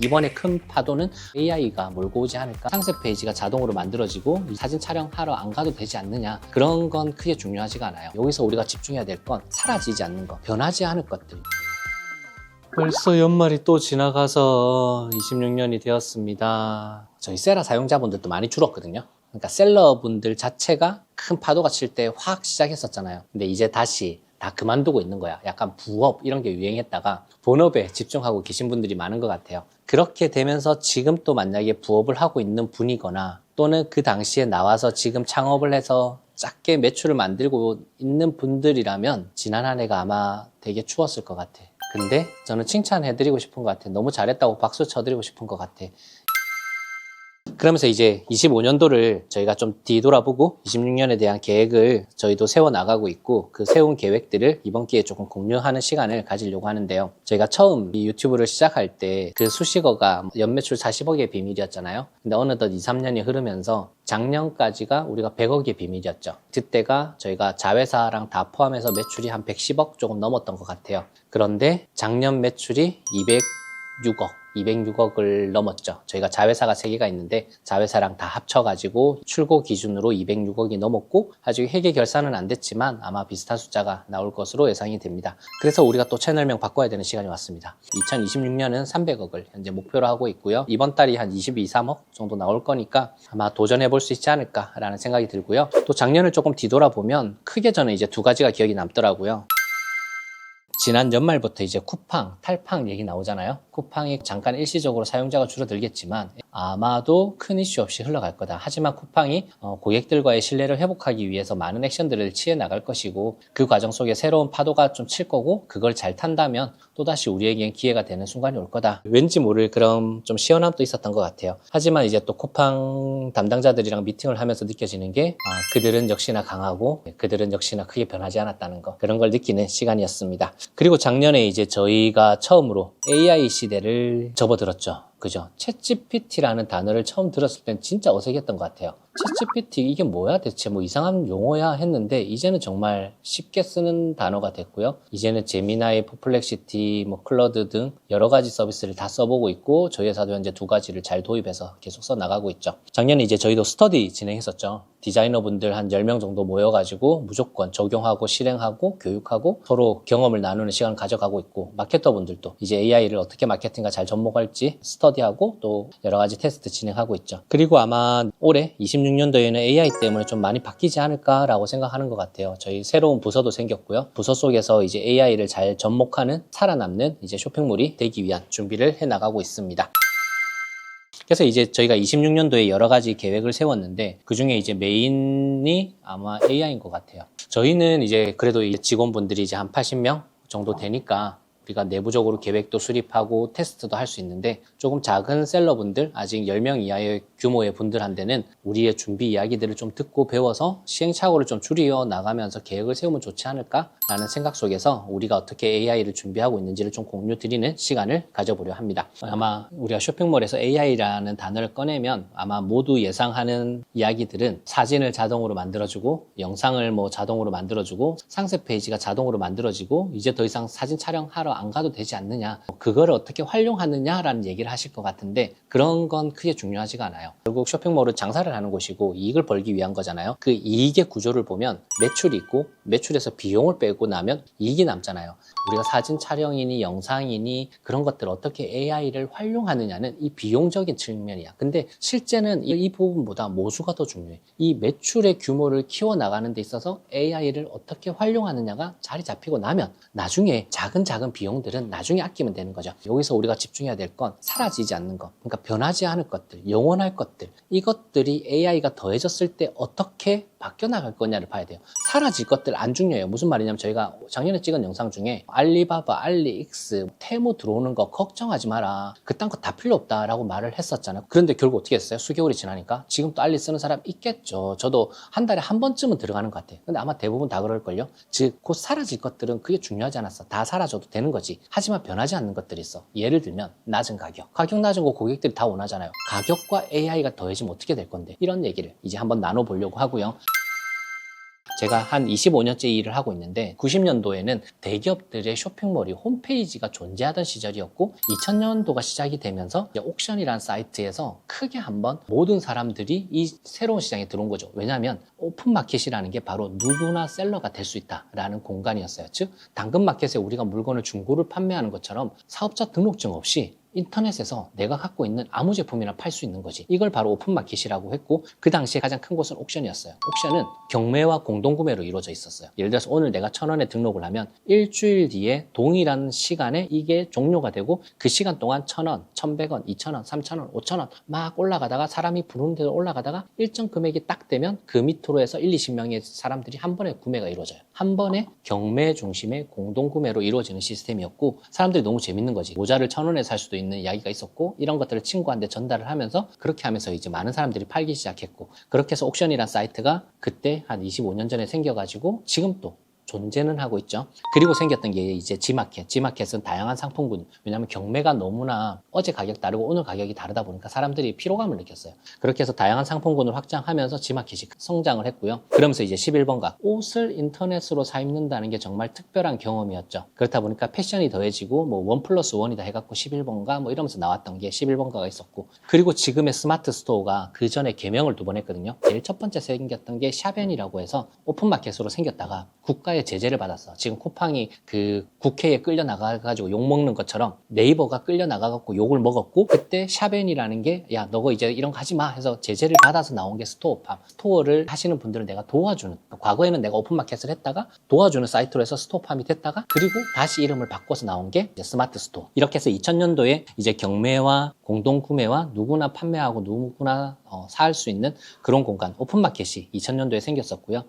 이번에 큰 파도는 AI가 몰고 오지 않을까? 상세 페이지가 자동으로 만들어지고 사진 촬영하러 안 가도 되지 않느냐? 그런 건 크게 중요하지가 않아요. 여기서 우리가 집중해야 될 건 사라지지 않는 것, 변하지 않을 것들. 벌써 연말이 또 지나가서 26년이 되었습니다. 저희 세라 사용자분들도 많이 줄었거든요. 그러니까 셀러분들 자체가 큰 파도가 칠 때 확 시작했었잖아요. 근데 이제 다시 다 그만두고 있는 거야. 약간 부업 이런 게 유행했다가 본업에 집중하고 계신 분들이 많은 것 같아요. 그렇게 되면서 지금 또 만약에 부업을 하고 있는 분이거나 또는 그 당시에 나와서 지금 창업을 해서 작게 매출을 만들고 있는 분들이라면 지난 한 해가 아마 되게 추웠을 것 같아. 근데 저는 칭찬해드리고 싶은 것 같아. 너무 잘했다고 박수 쳐드리고 싶은 것 같아. 그러면서 이제 25년도를 저희가 좀 뒤돌아보고 26년에 대한 계획을 저희도 세워 나가고 있고 그 세운 계획들을 이번 기회에 조금 공유하는 시간을 가지려고 하는데요. 저희가 처음 이 유튜브를 시작할 때 그 수식어가 연매출 40억의 비밀이었잖아요. 근데 어느덧 2, 3년이 흐르면서 작년까지가 우리가 100억의 비밀이었죠. 그때가 저희가 자회사랑 다 포함해서 매출이 한 110억 조금 넘었던 것 같아요. 그런데 작년 매출이 206억, 206억을 넘었죠. 저희가 자회사가 3개가 있는데 자회사랑 다 합쳐가지고 출고 기준으로 206억이 넘었고 아직 회계 결산은 안 됐지만 아마 비슷한 숫자가 나올 것으로 예상이 됩니다. 그래서 우리가 또 채널명 바꿔야 되는 시간이 왔습니다. 2026년은 300억을 현재 목표로 하고 있고요. 이번 달이 한 22, 3억 정도 나올 거니까 아마 도전해 볼 수 있지 않을까라는 생각이 들고요. 또 작년을 조금 뒤돌아보면 크게 저는 이제 두 가지가 기억이 남더라고요. 지난 연말부터 이제 쿠팡, 탈팡 얘기 나오잖아요. 쿠팡이 잠깐 일시적으로 사용자가 줄어들겠지만 아마도 큰 이슈 없이 흘러갈 거다. 하지만 쿠팡이 어, 고객들과의 신뢰를 회복하기 위해서 많은 액션들을 취해 나갈 것이고 그 과정 속에 새로운 파도가 좀 칠 거고 그걸 잘 탄다면 또다시 우리에겐 기회가 되는 순간이 올 거다. 왠지 모를 그런 좀 시원함도 있었던 것 같아요. 하지만 이제 또 쿠팡 담당자들이랑 미팅을 하면서 느껴지는 게 아, 그들은 역시나 강하고 그들은 역시나 크게 변하지 않았다는 거 그런 걸 느끼는 시간이었습니다. 그리고 작년에 이제 저희가 처음으로 AI 시대를 접어들었죠. 그죠? 챗GPT라는 단어를 처음 들었을 땐 진짜 어색했던 것 같아요. 챗GPT 이게 뭐야 대체 뭐 이상한 용어야 했는데 이제는 정말 쉽게 쓰는 단어가 됐고요. 이제는 제미나이, 퍼플렉시티, 뭐 클러드 등 여러 가지 서비스를 다 써보고 있고 저희 회사도 현재 두 가지를 잘 도입해서 계속 써 나가고 있죠. 작년에 이제 저희도 스터디 진행했었죠. 디자이너분들 한 10명 정도 모여가지고 무조건 적용하고 실행하고 교육하고 서로 경험을 나누는 시간을 가져가고 있고 마케터분들도 이제 AI를 어떻게 마케팅과 잘 접목할지 스터디하고 또 여러 가지 테스트 진행하고 있죠. 그리고 아마 올해 26년도에는 AI 때문에 좀 많이 바뀌지 않을까라고 생각하는 것 같아요. 저희 새로운 부서도 생겼고요. 부서 속에서 이제 AI를 잘 접목하는 살아남는 이제 쇼핑몰이 되기 위한 준비를 해 나가고 있습니다. 그래서 이제 저희가 26년도에 여러 가지 계획을 세웠는데 그 중에 이제 메인이 아마 AI인 것 같아요. 저희는 이제 그래도 이제 직원분들이 이제 한 80명 정도 되니까 우리가 내부적으로 계획도 수립하고 테스트도 할 수 있는데 조금 작은 셀러분들 아직 10명 이하의 규모의 분들한테는 우리의 준비 이야기들을 좀 듣고 배워서 시행착오를 좀 줄여 나가면서 계획을 세우면 좋지 않을까라는 생각 속에서 우리가 어떻게 AI를 준비하고 있는지를 좀 공유 드리는 시간을 가져보려 합니다. 아마 우리가 쇼핑몰에서 AI라는 단어를 꺼내면 아마 모두 예상하는 이야기들은 사진을 자동으로 만들어주고 영상을 뭐 자동으로 만들어주고 상세 페이지가 자동으로 만들어지고 이제 더 이상 사진 촬영하러 안 가도 되지 않느냐. 그거를 어떻게 활용하느냐라는 얘기를 하실 것 같은데 그런 건 크게 중요하지가 않아요. 결국 쇼핑몰은 장사를 하는 곳이고 이익을 벌기 위한 거잖아요. 그 이익의 구조를 보면 매출이 있고 매출에서 비용을 빼고 나면 이익이 남잖아요. 우리가 사진 촬영이니 영상이니 그런 것들을 어떻게 AI를 활용하느냐는 이 비용적인 측면이야. 근데 실제는 이, 이 부분보다 모수가 더 중요해. 이 매출의 규모를 키워나가는 데 있어서 AI를 어떻게 활용하느냐가 자리 잡히고 나면 나중에 작은 작은 비용 들은 나중에 아끼면 되는 거죠. 여기서 우리가 집중해야 될 건 사라지지 않는 것. 그러니까 변하지 않을 것들, 영원할 것들. 이것들이 AI가 더해졌을 때 어떻게 바뀌어 나갈 거냐를 봐야 돼요. 사라질 것들 안 중요해요. 무슨 말이냐면 저희가 작년에 찍은 영상 중에 알리바바, 알리익스, 테무 들어오는 거 걱정하지 마라. 그딴 거 다 필요 없다라고 말을 했었잖아요. 그런데 결국 어떻게 했어요? 수개월이 지나니까 지금 또 알리 쓰는 사람 있겠죠. 저도 한 달에 한 번쯤은 들어가는 것 같아요. 근데 아마 대부분 다 그럴걸요. 즉, 곧 사라질 것들은 그게 중요하지 않았어. 다 사라져도 되는 거지. 하지만 변하지 않는 것들이 있어. 예를 들면 낮은 가격. 가격 낮은 거 고객들이 다 원하잖아요. 가격과 AI가 더해지면 어떻게 될 건데? 이런 얘기를 이제 한번 나눠보려고 하고요. 제가 한 25년째 일을 하고 있는데 90년도에는 대기업들의 쇼핑몰이 홈페이지가 존재하던 시절이었고 2000년도가 시작이 되면서 옥션이라는 사이트에서 크게 한번 모든 사람들이 이 새로운 시장에 들어온 거죠. 왜냐하면 오픈마켓이라는 게 바로 누구나 셀러가 될 수 있다라는 공간이었어요. 즉 당근마켓에 우리가 물건을 중고를 판매하는 것처럼 사업자 등록증 없이 인터넷에서 내가 갖고 있는 아무 제품이나 팔 수 있는 거지. 이걸 바로 오픈마켓이라고 했고 그 당시에 가장 큰 곳은 옥션이었어요. 옥션은 경매와 공동구매로 이루어져 있었어요. 예를 들어서 오늘 내가 천 원에 등록을 하면 일주일 뒤에 동일한 시간에 이게 종료가 되고 그 시간 동안 천 원, 천백 원, 이천 원, 삼천 원, 오천 원 막 올라가다가 사람이 부르는 대로 올라가다가 일정 금액이 딱 되면 그 밑으로 해서 1, 20명의 사람들이 한 번에 구매가 이루어져요. 한 번에 경매 중심의 공동구매로 이루어지는 시스템이었고 사람들이 너무 재밌는 거지. 모자를 천 원에 살 수도 있는 이야기가 있었고 이런 것들을 친구한테 전달을 하면서 그렇게 하면서 이제 많은 사람들이 팔기 시작했고 그렇게 해서 옥션이란 사이트가 그때 한 25년 전에 생겨가지고 지금 또 존재는 하고 있죠. 그리고 생겼던 게 이제 지마켓. 지마켓은 다양한 상품군. 왜냐하면 경매가 너무나 어제 가격 다르고 오늘 가격이 다르다 보니까 사람들이 피로감을 느꼈어요. 그렇게 해서 다양한 상품군을 확장하면서 지마켓이 성장을 했고요. 그러면서 이제 11번가. 옷을 인터넷으로 사 입는다는 게 정말 특별한 경험이었죠. 그렇다 보니까 패션이 더해지고 뭐원 플러스 원이다 해갖고 11번가 뭐 이러면서 나왔던 게 11번가가 있었고 그리고 지금의 스마트 스토어가 그 전에 개명을 두 번 했거든요. 제일 첫 번째 생겼던 게 샤벤이라고 해서 오픈마켓으로 생겼다가 국가의 제재를 받았어. 지금 쿠팡이 그 국회에 끌려 나가가지고 욕 먹는 것처럼 네이버가 끌려 나가갖고 욕을 먹었고 그때 샤벤이라는 게 야 너거 이제 이런 거 하지 마 해서 제재를 받아서 나온 게 스토어팜. 스토어를 하시는 분들을 내가 도와주는. 과거에는 내가 오픈마켓을 했다가 도와주는 사이트로 해서 스토어팜이 됐다가 그리고 다시 이름을 바꿔서 나온 게 스마트 스토어. 이렇게 해서 2000년도에 이제 경매와 공동 구매와 누구나 판매하고 누구나 어, 살 수 있는 그런 공간 오픈마켓이 2000년도에 생겼었고요.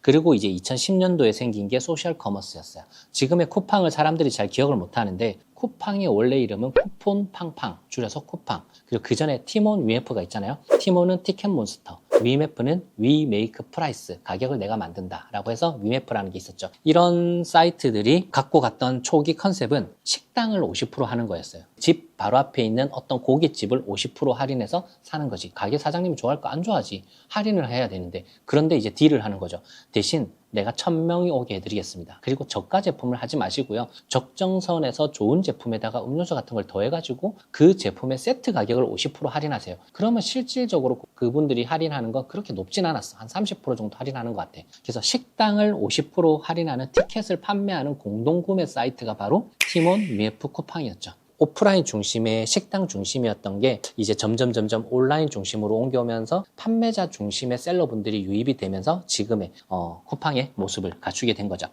그리고 이제 2010년도에 생긴 게 소셜 커머스였어요. 지금의 쿠팡을 사람들이 잘 기억을 못 하는데 쿠팡의 원래 이름은 쿠폰 팡팡 줄여서 쿠팡 그리고 그 전에 티몬 위메프가 있잖아요. 티몬은 티켓 몬스터 위메프는 위 메이크 프라이스 가격을 내가 만든다 라고 해서 위메프라는 게 있었죠. 이런 사이트들이 갖고 갔던 초기 컨셉은 식당을 50% 하는 거였어요. 집 바로 앞에 있는 어떤 고깃집을 50% 할인해서 사는 거지. 가게 사장님이 좋아할까 안 좋아하지. 할인을 해야 되는데 그런데 이제 딜을 하는 거죠. 대신 내가 천 명이 오게 해드리겠습니다. 그리고 저가 제품을 하지 마시고요. 적정선에서 좋은 제품에다가 음료수 같은 걸 더해가지고 그 제품의 세트 가격을 50% 할인하세요. 그러면 실질적으로 그분들이 할인하는 건 그렇게 높진 않았어. 한 30% 정도 할인하는 것 같아. 그래서 식당을 50% 할인하는 티켓을 판매하는 공동구매 사이트가 바로 티몬 미에프 쿠팡이었죠. 오프라인 중심의 식당 중심이었던 게 이제 점점 점점 온라인 중심으로 옮겨오면서 판매자 중심의 셀러분들이 유입이 되면서 지금의 어, 쿠팡의 모습을 갖추게 된 거죠.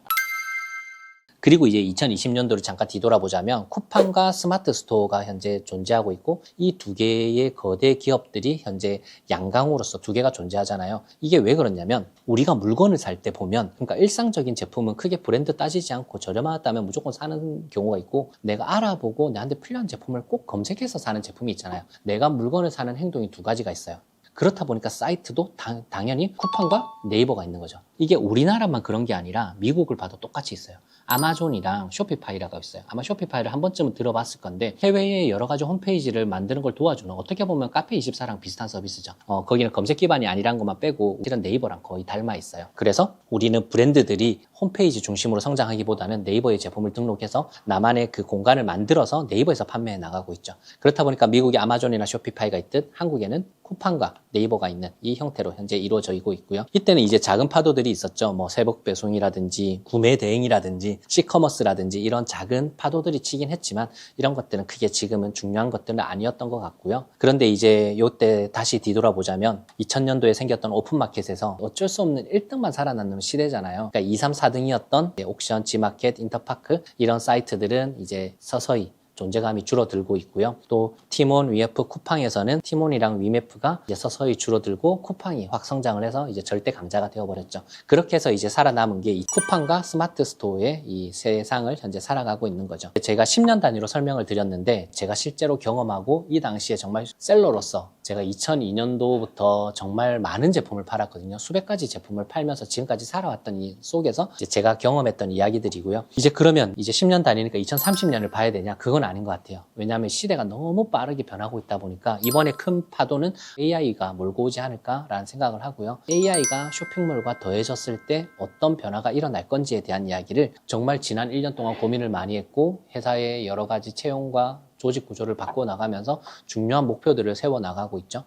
그리고 이제 2020년도를 잠깐 뒤돌아보자면 쿠팡과 스마트 스토어가 현재 존재하고 있고 이 두 개의 거대 기업들이 현재 양강으로서 두 개가 존재하잖아요. 이게 왜 그러냐면 우리가 물건을 살 때 보면 그러니까 일상적인 제품은 크게 브랜드 따지지 않고 저렴하다면 무조건 사는 경우가 있고 내가 알아보고 나한테 필요한 제품을 꼭 검색해서 사는 제품이 있잖아요. 내가 물건을 사는 행동이 두 가지가 있어요. 그렇다 보니까 사이트도 당, 당연히 쿠팡과 네이버가 있는 거죠. 이게 우리나라만 그런 게 아니라 미국을 봐도 똑같이 있어요. 아마존이랑 쇼피파이라고 있어요. 아마 쇼피파이를 한 번쯤은 들어봤을 건데 해외에 여러 가지 홈페이지를 만드는 걸 도와주는 어떻게 보면 카페24랑 비슷한 서비스죠. 어, 거기는 검색 기반이 아니란 것만 빼고 실은 네이버랑 거의 닮아 있어요. 그래서 우리는 브랜드들이 홈페이지 중심으로 성장하기보다는 네이버의 제품을 등록해서 나만의 그 공간을 만들어서 네이버에서 판매해 나가고 있죠. 그렇다 보니까 미국에 아마존이나 쇼피파이가 있듯 한국에는 쿠팡과 네이버가 있는 이 형태로 현재 이루어지고 있고요. 이때는 이제 작은 파도들이 있었죠. 뭐 새벽 배송이라든지 구매 대행이라든지 시커머스라든지 이런 작은 파도들이 치긴 했지만 이런 것들은 크게 지금은 중요한 것들은 아니었던 것 같고요. 그런데 이제 요때 다시 뒤돌아보자면 2000년도에 생겼던 오픈마켓에서 어쩔 수 없는 1등만 살아남는 시대잖아요. 그러니까 2, 3, 4등이었던 옥션, 지마켓, 인터파크 이런 사이트들은 이제 서서히 존재감이 줄어들고 있고요. 또 티몬, 위에프, 쿠팡에서는 티몬이랑 위메프가 이제 서서히 줄어들고 쿠팡이 확 성장을 해서 이제 절대 강자가 되어버렸죠. 그렇게 해서 이제 살아남은 게 이 쿠팡과 스마트 스토어의 이 세상을 현재 살아가고 있는 거죠. 제가 10년 단위로 설명을 드렸는데 제가 실제로 경험하고 이 당시에 정말 셀러로서 제가 2002년도부터 정말 많은 제품을 팔았거든요. 수백 가지 제품을 팔면서 지금까지 살아왔던 이 속에서 제가 경험했던 이야기들이고요. 이제 그러면 이제 10년 단위니까 2030년을 봐야 되냐? 그건 아닌 것 같아요. 왜냐하면 시대가 너무 빠르게 변하고 있다 보니까 이번에 큰 파도는 AI가 몰고 오지 않을까라는 생각을 하고요. AI가 쇼핑몰과 더해졌을 때 어떤 변화가 일어날 건지에 대한 이야기를 정말 지난 1년 동안 고민을 많이 했고 회사의 여러 가지 채용과 조직 구조를 바꿔 나가면서 중요한 목표들을 세워 나가고 있죠.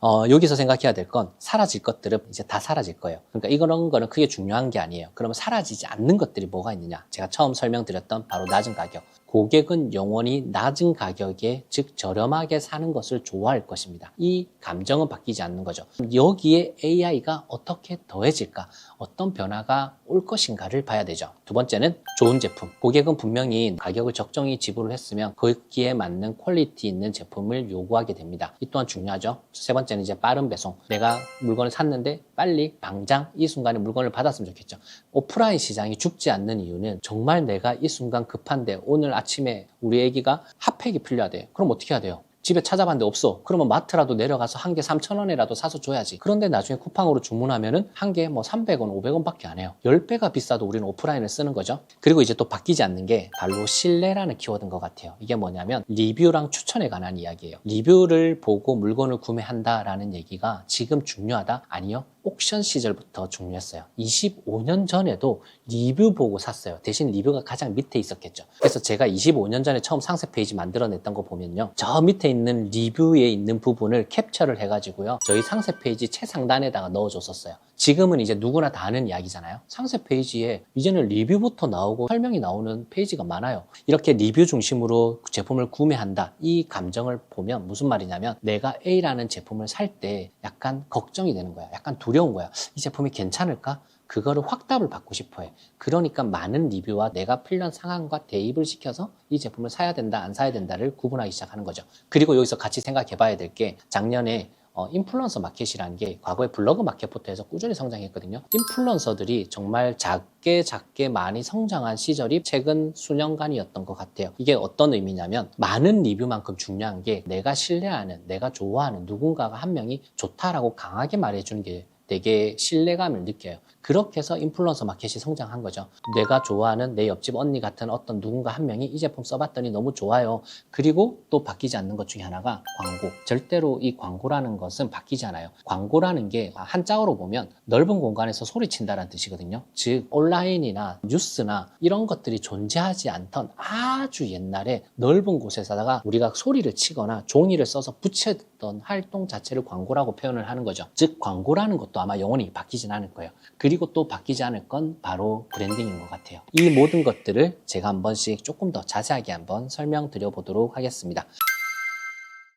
어, 여기서 생각해야 될 건 사라질 것들은 이제 다 사라질 거예요. 그러니까 이런 거는 크게 중요한 게 아니에요. 그러면 사라지지 않는 것들이 뭐가 있느냐? 제가 처음 설명드렸던 바로 낮은 가격. 고객은 영원히 낮은 가격에 즉 저렴하게 사는 것을 좋아할 것입니다. 이 감정은 바뀌지 않는 거죠. 여기에 AI가 어떻게 더해질까? 어떤 변화가 올 것인가를 봐야 되죠. 두 번째는 좋은 제품. 고객은 분명히 가격을 적정히 지불을 했으면 거기에 맞는 퀄리티 있는 제품을 요구하게 됩니다. 이 또한 중요하죠. 세 번째는 이제 빠른 배송. 내가 물건을 샀는데 빨리 당장 이 순간에 물건을 받았으면 좋겠죠. 오프라인 시장이 죽지 않는 이유는 정말 내가 이 순간 급한데 오늘 아침에 우리 애기가 핫팩이 필요하대. 그럼 어떻게 해야 돼요? 집에 찾아봤는데 없어. 그러면 마트라도 내려가서 한 개 3,000원이라도 사서 줘야지. 그런데 나중에 쿠팡으로 주문하면은 한 개에 뭐 300원, 500원 밖에 안 해요. 10배가 비싸도 우리는 오프라인을 쓰는 거죠. 그리고 이제 또 바뀌지 않는 게 바로 신뢰라는 키워드인 것 같아요. 이게 뭐냐면 리뷰랑 추천에 관한 이야기예요. 리뷰를 보고 물건을 구매한다라는 얘기가 지금 중요하다? 아니요. 옥션 시절부터 중요했어요. 25년 전에도 리뷰 보고 샀어요. 대신 리뷰가 가장 밑에 있었겠죠. 그래서 제가 25년 전에 처음 상세 페이지 만들어냈던 거 보면요. 저 밑에 있는 리뷰에 있는 부분을 캡처를 해가지고요. 저희 상세 페이지 최상단에다가 넣어줬었어요. 지금은 이제 누구나 다 아는 이야기잖아요. 상세 페이지에 이제는 리뷰부터 나오고 설명이 나오는 페이지가 많아요. 이렇게 리뷰 중심으로 제품을 구매한다. 이 감정을 보면 무슨 말이냐면 내가 A라는 제품을 살 때 약간 걱정이 되는 거야. 약간 두 려운 거야. 이 제품이 괜찮을까? 그거를 확답을 받고 싶어 해. 그러니까 많은 리뷰와 내가 필요한 상황과 대입을 시켜서 이 제품을 사야 된다, 안 사야 된다를 구분하기 시작하는 거죠. 그리고 여기서 같이 생각해 봐야 될 게 작년에 어, 인플루언서 마켓이라는 게 과거에 블로그 마켓부터 해서 꾸준히 성장했거든요. 인플루언서들이 정말 작게 작게 많이 성장한 시절이 최근 수년간이었던 것 같아요. 이게 어떤 의미냐면 많은 리뷰만큼 중요한 게 내가 신뢰하는, 내가 좋아하는 누군가가 한 명이 좋다라고 강하게 말해주는 게 되게 신뢰감을 느껴요. 그렇게 해서 인플루언서 마켓이 성장한 거죠. 내가 좋아하는 내 옆집 언니 같은 어떤 누군가 한 명이 이 제품 써봤더니 너무 좋아요. 그리고 또 바뀌지 않는 것 중에 하나가 광고. 절대로 이 광고라는 것은 바뀌지 않아요. 광고라는 게 한자어로 보면 넓은 공간에서 소리친다라는 뜻이거든요. 즉 온라인이나 뉴스나 이런 것들이 존재하지 않던 아주 옛날에 넓은 곳에서다가 우리가 소리를 치거나 종이를 써서 붙 였던 활동 자체를 광고라고 표현을 하는 거죠. 즉 광고라는 것도 아마 영원히 바뀌진 않을 거예요. 그리고 또 바뀌지 않을 건 바로 브랜딩인 것 같아요. 이 모든 것들을 제가 한 번씩 조금 더 자세하게 한번 설명드려 보도록 하겠습니다.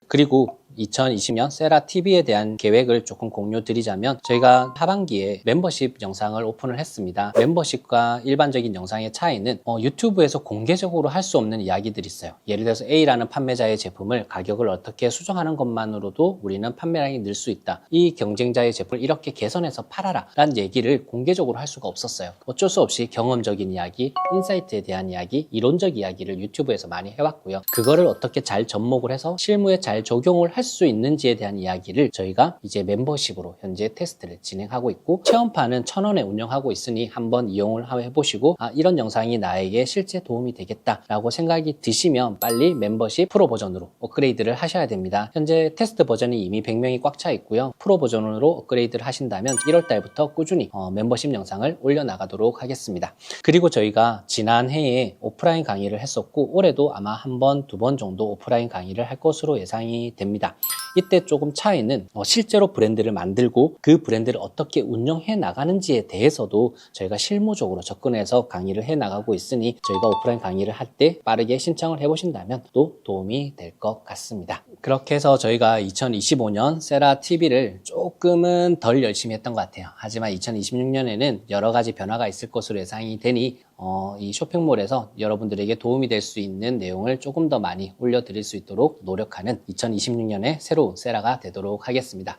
그리고 2020년 세라 TV에 대한 계획을 조금 공유 드리자면 저희가 하반기에 멤버십 영상을 오픈을 했습니다. 멤버십과 일반적인 영상의 차이는 어, 유튜브에서 공개적으로 할 수 없는 이야기들이 있어요. 예를 들어서 A라는 판매자의 제품을 가격을 어떻게 수정하는 것만으로도 우리는 판매량이 늘 수 있다. 이 경쟁자의 제품을 이렇게 개선해서 팔아라 라는 얘기를 공개적으로 할 수가 없었어요. 어쩔 수 없이 경험적인 이야기, 인사이트에 대한 이야기, 이론적 이야기를 유튜브에서 많이 해왔고요. 그거를 어떻게 잘 접목을 해서 실무에 잘 적용을 할수 있는지에 대한 이야기를 저희가 이제 멤버십으로 현재 테스트를 진행하고 있고 체험판은 천 원에 운영하고 있으니 한번 이용을 해보시고 아 이런 영상이 나에게 실제 도움이 되겠다라고 생각이 드시면 빨리 멤버십 프로 버전으로 업그레이드를 하셔야 됩니다. 현재 테스트 버전이 이미 100명이 꽉 차 있고요. 프로 버전으로 업그레이드를 하신다면 1월 달부터 꾸준히 어, 멤버십 영상을 올려 나가도록 하겠습니다. 그리고 저희가 지난 해에 오프라인 강의를 했었고 올해도 아마 한 번, 두 번 정도 오프라인 강의를 할 것으로 예상이 됩니다. 있습니다. 이때 조금 차이는 어, 실제로 브랜드를 만들고 그 브랜드를 어떻게 운영해 나가는지에 대해서도 저희가 실무적으로 접근해서 강의를 해 나가고 있으니 저희가 오프라인 강의를 할 때 빠르게 신청을 해 보신다면 또 도움이 될 것 같습니다. 그렇게 해서 저희가 2025년 세라 TV를 조금은 덜 열심히 했던 것 같아요. 하지만 2026년에는 여러 가지 변화가 있을 것으로 예상이 되니 어, 이 쇼핑몰에서 여러분들에게 도움이 될 수 있는 내용을 조금 더 많이 올려드릴 수 있도록 노력하는 2026년의 새로 새로운 세라가 되도록 하겠습니다.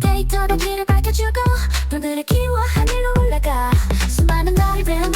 데이터로 길을 밝혀주고 불들의 기와 하늘로 올라가. 수많은 나를 배워